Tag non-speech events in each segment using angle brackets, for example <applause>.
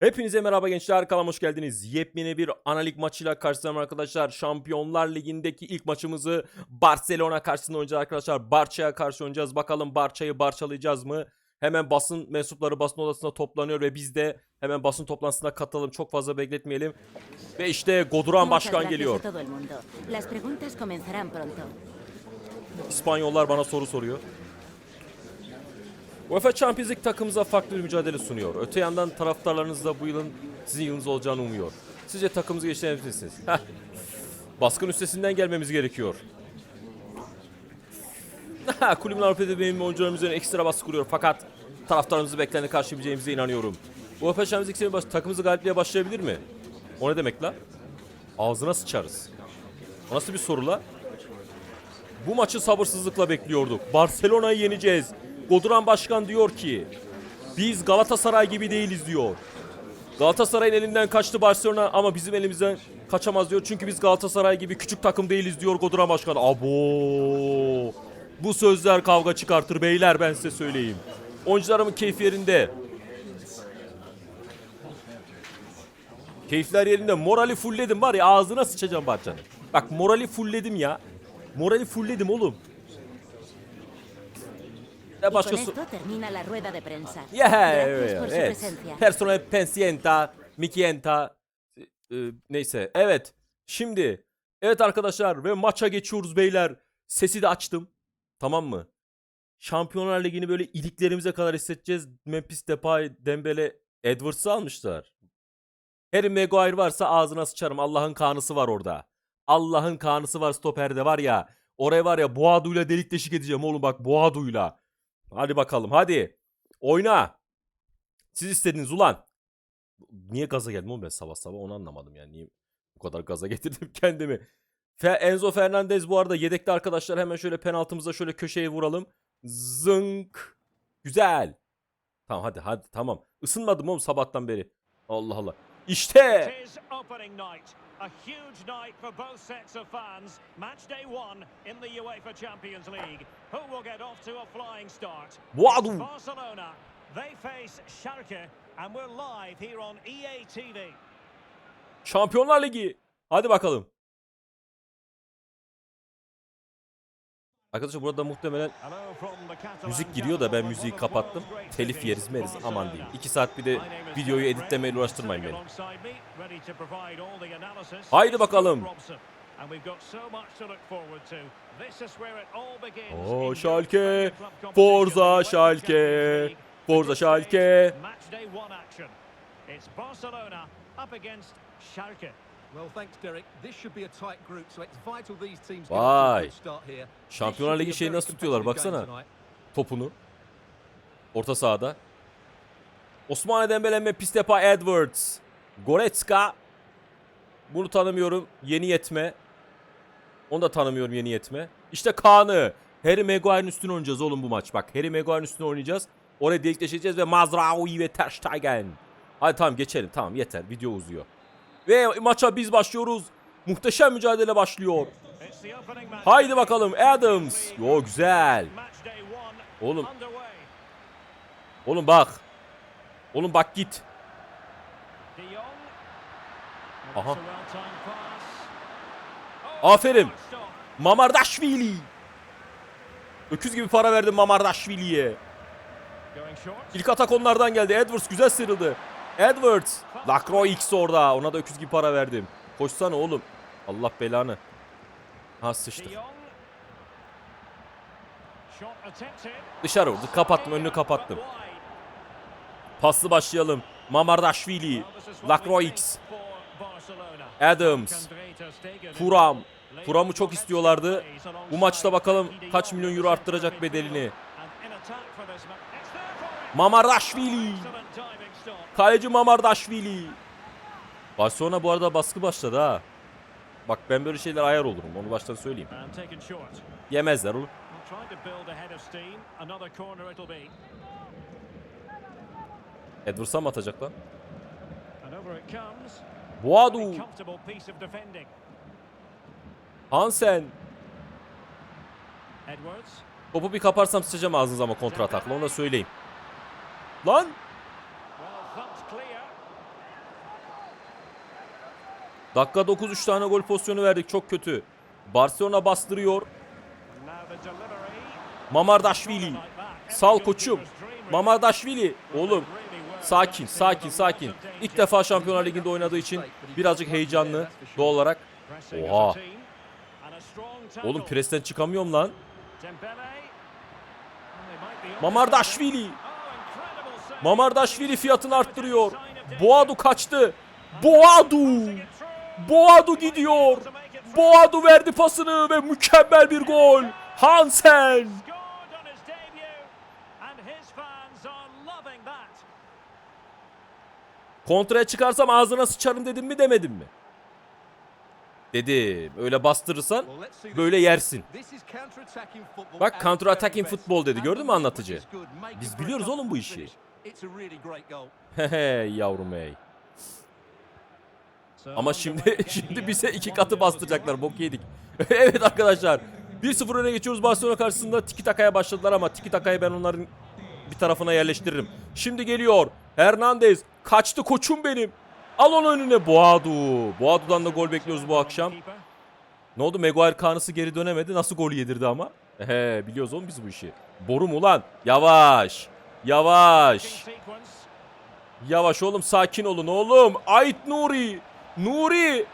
Hepinize merhaba gençler kanalıma hoş geldiniz. Yepyeni bir analik maçıyla karşınızdayım arkadaşlar. Şampiyonlar Ligi'ndeki ilk maçımızı Barcelona karşısında oynayacağız arkadaşlar. Barça'ya karşı oynayacağız. Bakalım Barça'yı barçalayacağız mı? Hemen basın mensupları basın odasında toplanıyor ve biz de hemen basın toplantısına katılalım. Çok fazla bekletmeyelim. Ve işte Goduran Başkan geliyor. İspanyollar bana soru soruyor. UEFA Champions League takımımıza farklı bir mücadele sunuyor. Öte yandan taraftarlarınız da bu yılın sizin yılınız olacağını umuyor. Sizce takımımızı geçirebilir misiniz? Baskın üstesinden gelmemiz gerekiyor. Kulübün Avrupa'da benim oyuncularım üzerine ekstra baskı kuruyor fakat taraftarımızı bekleni karşılayabileceğimize inanıyorum. UEFA Champions League seri baş- takımımızı galipliğe başlayabilir mi? O ne demek la? Ağzına sıçarız. O nasıl bir soru la? Bu maçı sabırsızlıkla bekliyorduk. Barcelona'yı yeneceğiz. Goduran Başkan diyor ki biz Galatasaray gibi değiliz diyor. Galatasaray'ın elinden kaçtı Barcelona ama bizim elimizden kaçamaz diyor. Çünkü biz Galatasaray gibi küçük takım değiliz diyor Goduran Başkan. Abo! Bu sözler kavga çıkartır beyler ben size söyleyeyim. Oyuncularımın keyfi yerinde. Keyifler yerinde. Morali fullledim var ya ağzına sıçacağım Barça'nın. Bak morali fullledim ya. Morali fullledim oğlum. Ne Y başka con esto termina la rueda de prensa. Yeah, Gracias por su evet. presencia. Personal pensienta, mikienta. e, e, neyse. Evet. Şimdi. Evet arkadaşlar ve maça geçiyoruz beyler. Sesi de açtım. Tamam mı? Şampiyonlar Ligi'ni böyle iliklerimize kadar hissedeceğiz. Memphis Depay, Dembele, Edwards'ı almışlar. Harry Maguire varsa ağzına sıçarım. Allah'ın kanısı var orada. Allah'ın kanısı var stoperde var ya. Oraya var ya Boğadu'yla delik deşik edeceğim oğlum bak Boğadu'yla. Hadi bakalım hadi. Oyna. Siz istediniz ulan. Niye gaza geldim oğlum ben sabah sabah onu anlamadım yani. Niye bu kadar gaza <laughs> getirdim kendimi. Fe- Enzo Fernandez bu arada yedekte arkadaşlar hemen şöyle penaltımıza şöyle köşeye vuralım. Zınk. Güzel. Tamam hadi hadi tamam. Isınmadım oğlum sabahtan beri. Allah Allah. İşte. It is opening night. A huge night for both sets of fans. Match day one in the UEFA Champions League. Who will get off to a flying start? Boadu. It's Barcelona. They face Schalke and we're live here on EA TV. Şampiyonlar Ligi. Hadi bakalım. Arkadaşlar burada muhtemelen müzik giriyor da ben müziği kapattım. Telif yeriz meriz aman diyeyim. Barcelona. 2 saat bir de videoyu Ray, uğraştırmayın beni. Haydi bakalım. Europe's Schalke. Forza Schalke. Forza Schalke. It's Barcelona up against Schalke. Well, thanks, Derek. This should be a tight group, so it's vital these teams get Vay. Şampiyonlar Ligi şeyi nasıl tutuyorlar baksana. Topunu. Orta sahada. Osmane Dembele ve Pistepa Edwards. Goretzka. Bunu tanımıyorum. Yeni yetme. Onu da tanımıyorum yeni yetme. İşte Kaan'ı. Harry Maguire'ın üstüne oynayacağız oğlum bu maç. Bak Harry Maguire'ın üstüne oynayacağız. Oraya delikleşeceğiz ve Mazraoui ve Ter Stegen. Hadi tamam geçelim. Tamam yeter. Video uzuyor. Ve maça biz başlıyoruz. Muhteşem mücadele başlıyor. Haydi bakalım Adams. Yo güzel. Oğlum. Oğlum bak. Oğlum bak git. Aha. Aferin. Mamardaşvili. Öküz gibi para verdim Mamardaşvili'ye. İlk atak onlardan geldi. Edwards güzel sıyrıldı. Edwards. Lacroix X orada. Ona da öküz gibi para verdim. Koşsana oğlum. Allah belanı. Ha sıçtık. Dışarı vurdu. Kapattım önünü kapattım. Paslı başlayalım. Mamardaşvili. Lacroix. Adams. Turam. Turam'ı çok istiyorlardı. Bu maçta bakalım kaç milyon euro arttıracak bedelini. Mamardaşvili. Kaleci Mamardaşvili. Barcelona bu arada baskı başladı ha. Bak ben böyle şeyler ayar olurum. Onu baştan söyleyeyim. Yemezler oğlum. Edwards'a mı atacak lan? Boadu. Hansen. Edwards. Topu bir kaparsam sıçacağım ağzınıza ama kontra atakla onu da söyleyeyim. Lan. Dakika 9 3 tane gol pozisyonu verdik. Çok kötü. Barcelona bastırıyor. Mamardaşvili. Sal koçum. Mamardaşvili. Oğlum sakin sakin sakin. İlk defa Şampiyonlar Ligi'nde oynadığı için birazcık heyecanlı doğal olarak. Oha. Oğlum presten çıkamıyorum lan. Mamardaşvili. Mamardaşvili fiyatını arttırıyor. Boadu kaçtı. Boadu. Boadu gidiyor. Boadu verdi pasını ve mükemmel bir gol. Hansen. Kontraya çıkarsam ağzına sıçarım dedim mi demedim mi? Dedim. Öyle bastırırsan böyle yersin. Bak, counter attacking futbol dedi. Gördün mü anlatıcı? Biz biliyoruz oğlum bu işi. Hehe yavrum ey. Ama şimdi şimdi <laughs> bize iki katı bastıracaklar. Bok yedik. <laughs> evet arkadaşlar. 1-0 öne geçiyoruz Barcelona karşısında. Tiki takaya başladılar ama tiki takayı ben onların bir tarafına yerleştiririm. Şimdi geliyor. Hernandez. Kaçtı koçum benim. Al onu önüne Boadu. Boadu'dan da gol bekliyoruz bu akşam. Ne oldu? Maguire kanısı geri dönemedi. Nasıl gol yedirdi ama? He biliyoruz oğlum biz bu işi. Boru mu lan? Yavaş. Yavaş. Yavaş oğlum sakin olun oğlum. Ait Nuri. Nuri.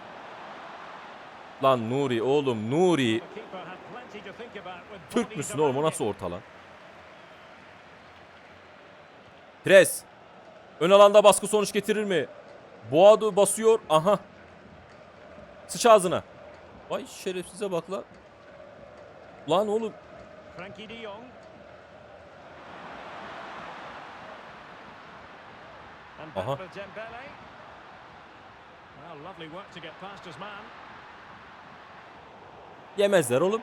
Lan Nuri oğlum Nuri. Türk müsün oğlum o nasıl orta lan? Pres. Ön alanda baskı sonuç getirir mi? Boğadu basıyor. Aha. Sıç ağzına. Vay şerefsize bak lan. Lan oğlum. Aha. with Dembele. Well, lovely work to get past his man. Yemezler oğlum.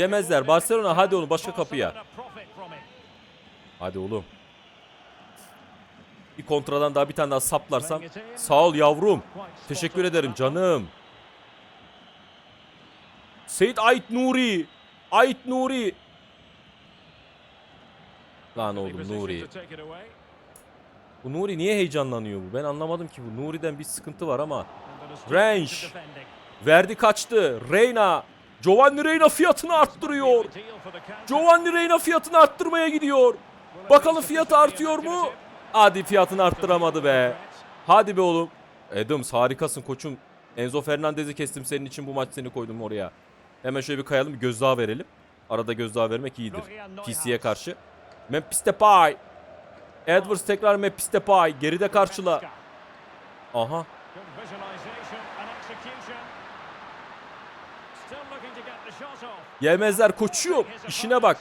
Yemezler. Barcelona, hadi oğlum, başka kapıya. Hadi oğlum. Bir kontradan daha bir tane daha saplarsam. Sağ ol yavrum. Teşekkür ederim canım. Seyit Ait Nuri. Ait Nuri. Lan oğlum Nuri. Bu Nuri niye heyecanlanıyor bu? Ben anlamadım ki bu. Nuri'den bir sıkıntı var ama. Range. Verdi kaçtı. Reyna. Giovanni Reyna fiyatını arttırıyor. Giovanni Reyna fiyatını arttırmaya gidiyor. Bakalım fiyatı artıyor mu? Hadi fiyatını arttıramadı be. Hadi be oğlum. Adams harikasın koçum. Enzo Fernandez'i kestim senin için bu maç seni koydum oraya. Hemen şöyle bir kayalım bir gözdağı verelim. Arada gözdağı vermek iyidir. PC'ye karşı. Memphis Depay. Edwards tekrar Memphis Depay. Geride karşıla. Aha. Yemezler koçuyor. İşine bak.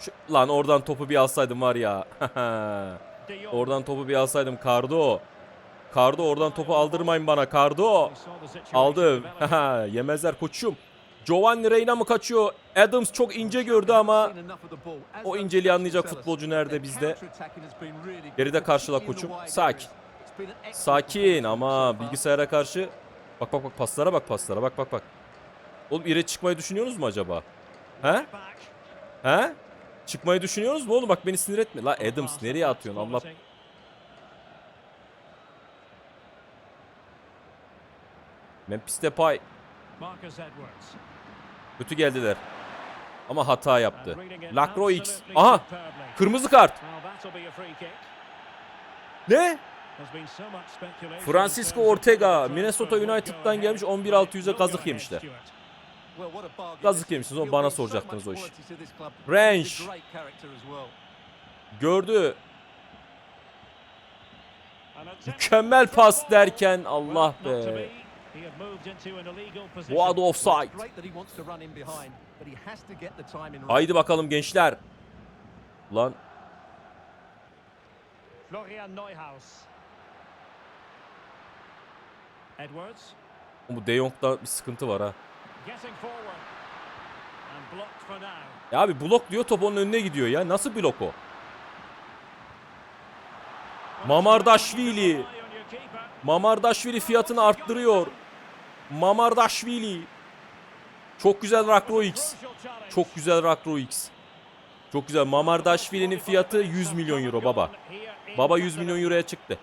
Şu- lan oradan topu bir alsaydım var ya. <laughs> Oradan topu bir alsaydım Cardo. Cardo oradan topu aldırmayın bana Aldım. develop. <laughs> Yemezler koçum. Giovanni Reyna mı kaçıyor? Adams çok ince gördü ama o inceliği anlayacak futbolcu nerede bizde? Geride karşıla koçum. Sakin. Sakin ama bilgisayara karşı bak bak bak paslara bak paslara bak bak bak. Oğlum ire çıkmayı düşünüyorsunuz mu acaba? He? He? Çıkmayı düşünüyorsunuz mu oğlum? Bak beni sinir etme. La Adams nereye atıyorsun Allah? Memphis Depay. Marcus Edwards. Kötü geldiler. Ama hata yaptı. it Lacroix Aha! Kırmızı kart. Ne? Francisco Ortega, Minnesota United'dan gelmiş, ahead. 11.600'e Will kazık yemişler. İs. yemişsiniz, o bana soracaktınız o iş. Range. Gördü. Mükemmel pas derken Allah be. Be. He had moved into an illegal position. Boğadı Well, offside. it's great that he wants to run in behind, but he has to get the timing right. Haydi bakalım gençler. Lan Florian Neuhaus. Edwards bu De Jong'da bir sıkıntı var ha. getting forward. And blocked for now. Ya abi blok diyor top onun önüne gidiyor ya. Nasıl blok o? Mamardaşvili. Mamardaşvili fiyatını arttırıyor. Mamardaşvili. Çok güzel Rakro X. Çok güzel Rakro X. Çok güzel. Mamardaşvili'nin fiyatı 100 milyon euro baba. Baba 100 milyon euroya çıktı.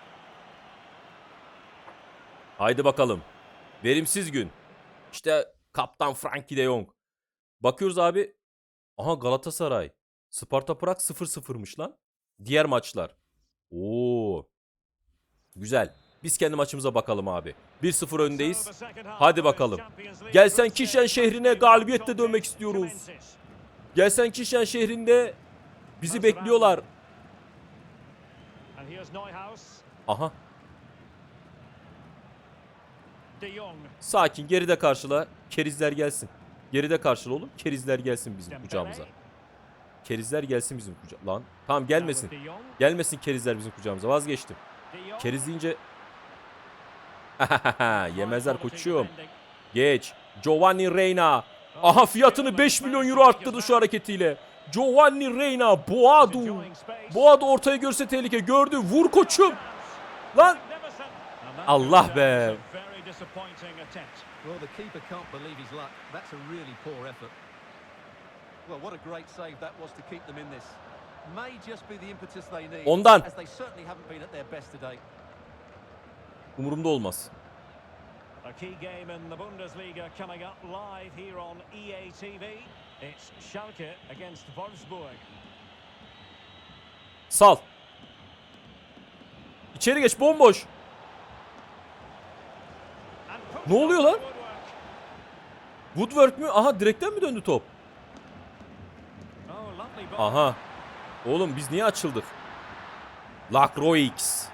Haydi bakalım. Verimsiz gün. İşte kaptan Frankie de Jong. Bakıyoruz abi. Aha Galatasaray. Sparta Prag 0-0'mış lan. Diğer maçlar. Oo. Güzel. Biz kendi maçımıza bakalım abi. 1-0 öndeyiz. Hadi bakalım. Gelsen Kişen şehrine galibiyetle dönmek istiyoruz. Gelsen Kişen şehrinde bizi bekliyorlar. Aha. Sakin geride karşıla. Kerizler gelsin. Geride karşıla oğlum. Kerizler gelsin bizim kucağımıza. Kerizler gelsin bizim kucağımıza. Lan tamam gelmesin. Gelmesin kerizler bizim kucağımıza. Vazgeçtim. Keriz deyince <laughs> yemezler koçum. Geç. Giovanni Reina. Aha fiyatını 5 milyon euro arttırdı şu hareketiyle. Giovanni Reina. Boadu. Boadu ortaya görse tehlike. Gördü. Vur koçum. Lan. Allah be. a very disappointing attempt. Well, the keeper can't believe his luck. That's a really poor effort. Well, what a great save that was to keep them in this. May just be the impetus they need. Ondan. As they certainly haven't been at their best today. Umurumda olmaz. A key game in the Bundesliga coming up live here on EA TV. It's Schalke against Wolfsburg. Sal. İçeri geç bomboş. Ne oluyor lan? woodwork. Woodwork mü? Aha direkten mi döndü top? Oh. Aha. Oğlum biz niye açıldık? Lacroix.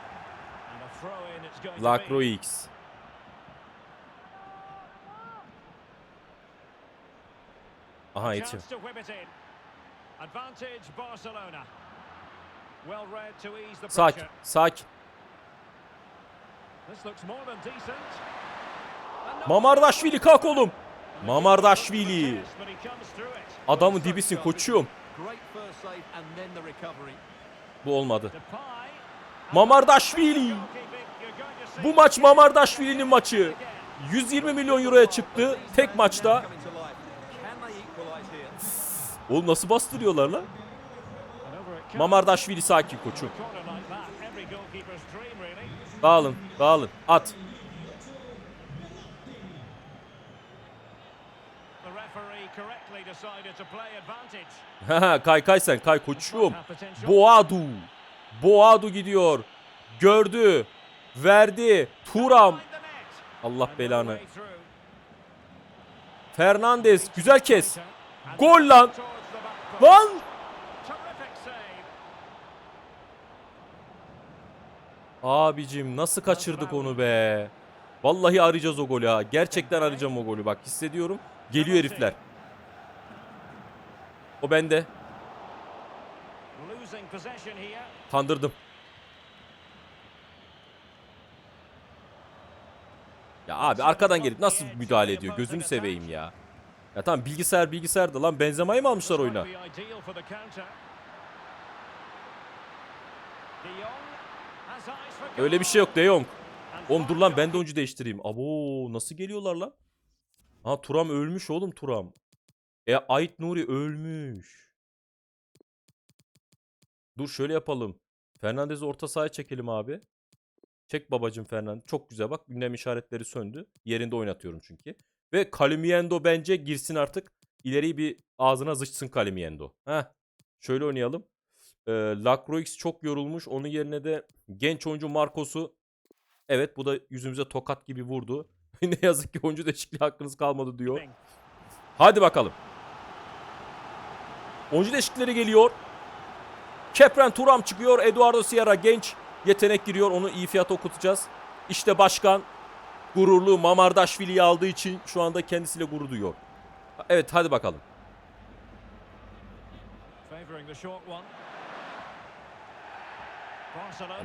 To ease the Sakin, sakin. This looks more than decent. And not- Mamardaşvili kalk oğlum. Mamardaşvili. Adamın dibisin koçum. Bu olmadı. Mamardaşvili. Bu maç Mamardaşvili'nin maçı. 120 milyon euroya çıktı tek maçta. Oğlum nasıl bastırıyorlar lan? Mamardaşvili sakin really. Dağılın, dağılın. At. Kay kay sen kay koçum. Boadu. Boadu gidiyor. Gördü. Verdi. Turam. Allah belanı. Fernandez güzel kes. Gol lan. Lan. Abicim nasıl kaçırdık onu be. Vallahi arayacağız o golü ha. Gerçekten arayacağım o golü bak hissediyorum. Geliyor herifler. O bende. Kandırdım. Ya abi arkadan gelip nasıl müdahale ediyor? Gözünü seveyim ya. Ya tamam bilgisayar bilgisayarda lan Benzema'yı mı almışlar oyuna? Öyle bir şey yok De Jong. Oğlum dur lan ben de oyuncu değiştireyim. Abo nasıl geliyorlar lan? Ha Turam ölmüş oğlum Turam. E Ait Nuri ölmüş. Dur şöyle yapalım. Fernandez'i orta sahaya çekelim abi. Çek babacım Fernandez. Çok güzel bak gündem işaretleri söndü. Yerinde oynatıyorum çünkü. Ve Kalimiendo bence girsin artık. İleriyi bir ağzına zıçsın Kalimiendo. Heh. Şöyle oynayalım. Ee, Lacroix çok yorulmuş. Onun yerine de genç oyuncu Marcos'u Evet bu da yüzümüze tokat gibi vurdu. <laughs> ne yazık ki oyuncu değişikliği hakkınız kalmadı diyor. Hadi bakalım. Oyuncu değişiklikleri geliyor. Kepren Turam çıkıyor. Eduardo Sierra genç yetenek giriyor. Onu iyi fiyata okutacağız. İşte başkan gururlu Mamardaşvili'yi aldığı için şu anda kendisiyle gurur duyuyor. Evet hadi bakalım.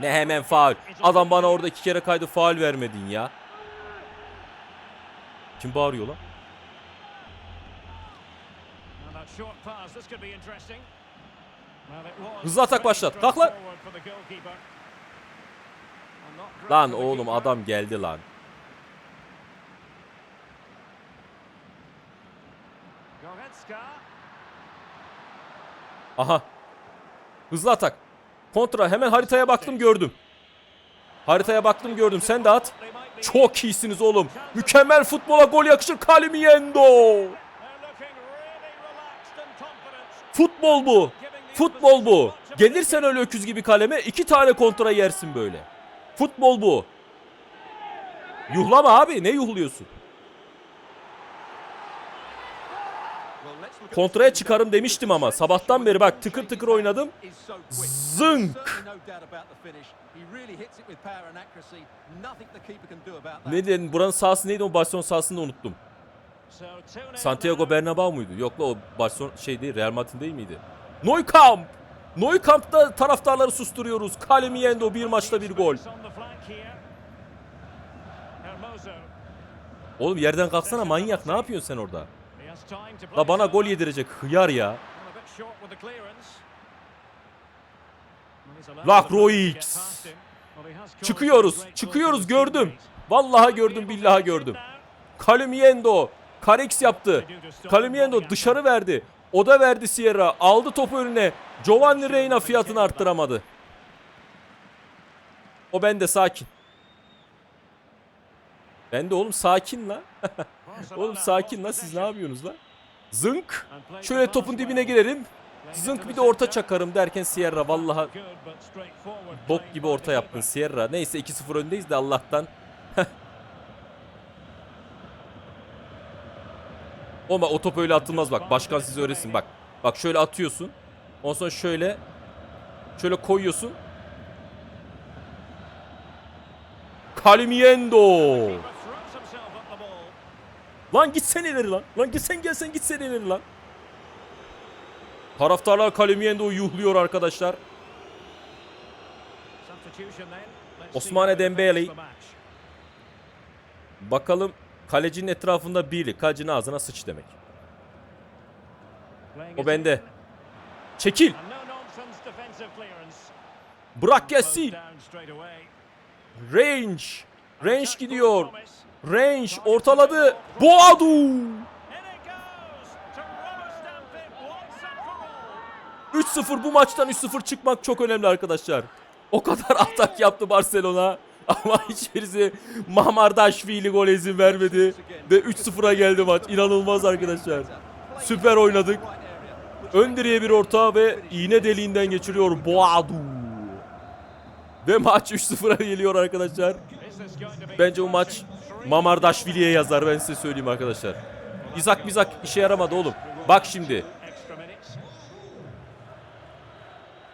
Ne hemen faul. Adam bana orada iki kere kaydı faul vermedin ya. Kim bağırıyor lan? Hızlı atak başlat. Kalk lan. Lan oğlum adam geldi lan. Aha. Hızlı atak. Kontra hemen haritaya baktım gördüm. Haritaya baktım gördüm. Sen de at. Çok iyisiniz oğlum. Mükemmel futbola gol yakışır Kalimiendo. Futbol bu. Futbol bu. Gelirsen öyle öküz gibi kaleme iki tane kontra yersin böyle. Futbol bu. Yuhlama abi ne yuhluyorsun? Kontraya çıkarım demiştim ama sabahtan beri bak tıkır tıkır oynadım. Zınk. Ne dedin? Buranın sahası neydi? O Barcelona sahasını unuttum. Santiago Bernabéu muydu? Yok la o Barcelona şey Real Madrid değil miydi? Neukamp! Neukamp'ta taraftarları susturuyoruz. Kalemiendo bir maçta bir gol. Oğlum yerden kalksana manyak. Ne yapıyorsun sen orada? La bana gol yedirecek hıyar ya. Lacroix. Çıkıyoruz. Çıkıyoruz gördüm. Vallahi gördüm billahi gördüm. Kalemiendo. Karex yaptı. Kalemiendo dışarı verdi. O da verdi Sierra. Aldı topu önüne. Giovanni Reina fiyatını arttıramadı. O bende sakin. Ben de oğlum sakin la. <laughs> oğlum sakin la siz ne yapıyorsunuz la? Zınk. Şöyle topun dibine girerim. Zınk bir de orta çakarım derken Sierra vallahi bok gibi orta yaptın Sierra. Neyse 2-0 öndeyiz de Allah'tan. <laughs> Ama o top öyle atılmaz bak. Başkan size öğretsin bak. Bak şöyle atıyorsun. Ondan sonra şöyle şöyle koyuyorsun. Kalimiendo. Lan gitsen ileri lan. Lan gitsen gelsen gitsen ileri lan. Taraftarlar Kalimiendo'yu yuhluyor arkadaşlar. Osmane Dembele. Bakalım kalecinin etrafında birlik. Kalecinin ağzına sıç demek. O bende. Çekil. Bırak gelsin. Range. Range gidiyor. Range ortaladı. Boadu. 3-0 bu maçtan 3-0 çıkmak çok önemli arkadaşlar. O kadar atak yaptı Barcelona. Ama <laughs> hiçbirisi Mamardaşvili gol izin vermedi. Ve 3-0'a geldi maç. İnanılmaz arkadaşlar. Süper oynadık. Ön direğe bir orta ve iğne deliğinden geçiriyor Boadu. Ve maç 3-0'a geliyor arkadaşlar. Bence bu maç Mamardaşvili'ye yazar ben size söyleyeyim arkadaşlar. İzak bizak işe yaramadı oğlum. Bak şimdi.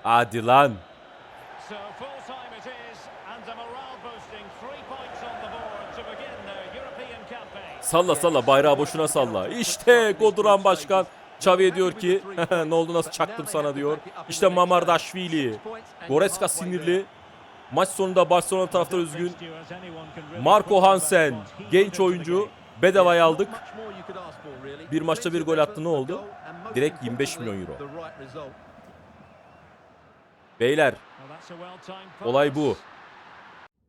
Hadi lan. Salla salla bayrağı boşuna salla. İşte Goduran Başkan. Xavi'ye diyor ki <laughs> ne oldu nasıl çaktım sana diyor. İşte Mamardaşvili. Goreska sinirli. Maç sonunda Barcelona taraftarı üzgün. Marco Hansen genç oyuncu bedavaya aldık. Bir maçta bir gol attı ne oldu? Direkt 25 milyon euro. Beyler olay bu.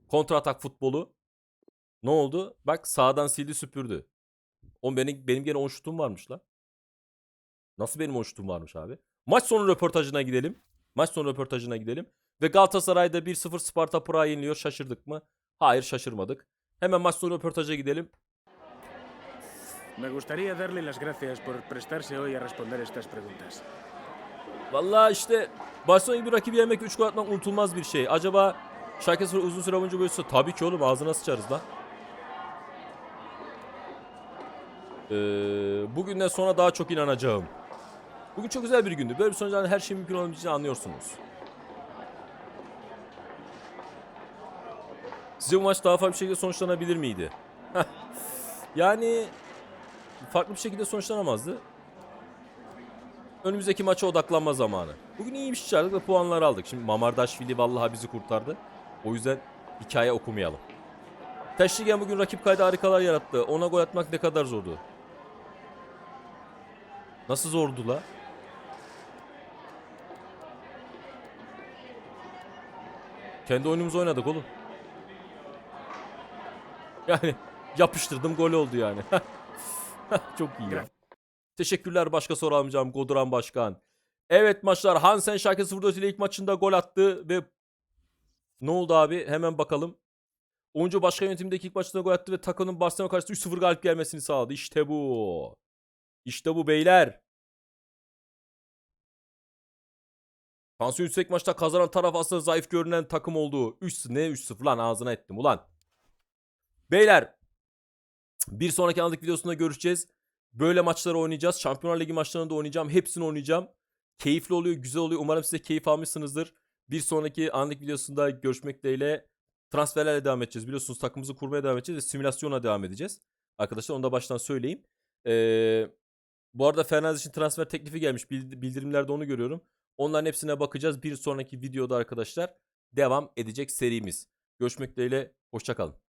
Kontra atak futbolu. Ne oldu? Bak sağdan sildi süpürdü. O benim benim gene 10 şutum varmış la. Nasıl benim 10 şutum varmış abi? Maç sonu röportajına gidelim. Maç sonu röportajına gidelim. Ve Galatasaray'da 1-0 Sparta Prag'a yeniliyor. Şaşırdık mı? Hayır şaşırmadık. Hemen maç sonu röportaja gidelim. Me gustaría darle las gracias por prestarse hoy a responder estas preguntas. Vallahi işte Barcelona gibi rakibi yemek 3 gol atmak unutulmaz bir şey. Acaba 0 uzun süre boyunca böyle Tabii ki oğlum ağzına sıçarız lan. Ee, bugünden sonra daha çok inanacağım. Bugün çok güzel bir gündü. Böyle bir sonuçlardan her şey mümkün olabileceğini anlıyorsunuz. Sizce bu maç daha farklı bir şekilde sonuçlanabilir miydi? Yani farklı bir şekilde sonuçlanamazdı. Önümüzdeki maça odaklanma zamanı. Bugün iyi bir şey çıkardık ve puanlar aldık. Şimdi Mamardaşvili vallahi bizi kurtardı. O yüzden hikaye okumayalım. Teşrigen bugün rakip kayda harikalar yarattı. Ona gol atmak ne kadar zordu? Nasıl zordu la? Kendi oyunumuzu oynadık oğlum. Yani yapıştırdım gol oldu yani. <laughs> Çok iyi ya. Teşekkürler başka soru almayacağım Goduran Başkan. Evet maçlar Hansen Schalke 04 ile ilk maçında gol attı ve Ne oldu abi? Hemen bakalım. Oyuncu başka yönetimdeki ilk maçında gol attı ve takımın Barcelona karşısında 3-0 galip gelmesini sağladı. İşte bu. İşte bu beyler. Tansiyon yüksek maçta kazanan taraf aslında zayıf görünen takım oldu. 3 ne 3-0 lan ağzına ettim ulan. Beyler bir sonraki anlık videosunda görüşeceğiz. Böyle maçları oynayacağız. Şampiyonlar Ligi maçlarını da oynayacağım. Hepsini oynayacağım. Keyifli oluyor, güzel oluyor. Umarım size keyif almışsınızdır. Bir sonraki anlık videosunda görüşmek dileğiyle transferlerle devam edeceğiz. Biliyorsunuz takımımızı kurmaya devam edeceğiz ve simülasyona devam edeceğiz. Arkadaşlar onu da baştan söyleyeyim. Ee, bu arada Fernandes için transfer teklifi gelmiş. Bild- Bildirimlerde onu görüyorum. Onların hepsine bakacağız. Bir sonraki videoda arkadaşlar devam edecek serimiz. Görüşmek dileğiyle. Hoşçakalın.